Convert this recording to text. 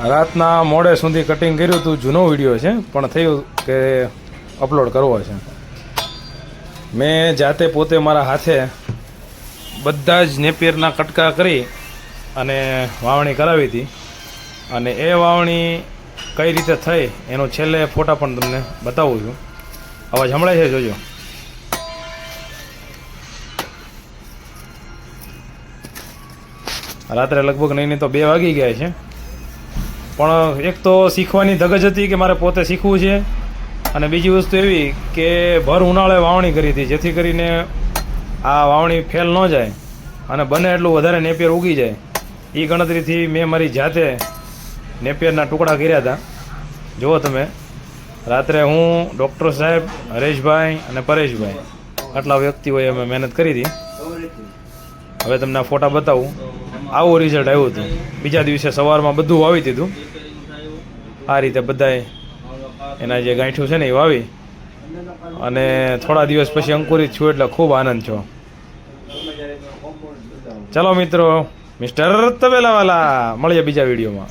રાતના મોડે સુધી કટિંગ કર્યું હતું, જૂનો વીડિયો છે, પણ થયું કે અપલોડ કરવો છે. મેં જાતે પોતે મારા હાથે બધા જ નેપિયરના કટકા કરી અને વાવણી કરાવી હતી. અને એ વાવણી કઈ રીતે થઈ, એનો છેલ્લે ફોટા પણ તમને બતાવું છું. અવાજ સંભળાય છે, જોજો. રાત્રે લગભગ નહીં તો બે વાગી ગયા છે. પણ એક તો શીખવાની ધગજ હતી કે મારે પોતે શીખવું છે. અને બીજી વસ્તુ એવી કે ભર ઉનાળે વાવણી કરી હતી, જેથી કરીને આ વાવણી ફેલ ન જાય અને બને એટલું વધારે નેપિયર ઉગી જાય. એ ગણતરીથી મેં મારી જાતે નેપિયરના ટુકડા કર્યા હતા. જુઓ તમે, રાત્રે હું, ડૉક્ટર સાહેબ, હરેશભાઈ અને પરેશભાઈ, આટલા વ્યક્તિઓએ અમે મહેનત કરી હતી. હવે તમને આ ફોટા બતાવું. આવું રિઝલ્ટ આવ્યું હતું બીજા દિવસે સવારમાં બધું વાવી દીધું. આ રીતે બધાએ એના જે ગાંઠું છે ને એ વાવી. અને થોડા દિવસ પછી અંકુરિત છું એટલે ખૂબ આનંદ છો ચાલો મિત્રો મિસ્ટર તબેલાવાલા, મળીએ બીજા વિડીયોમાં.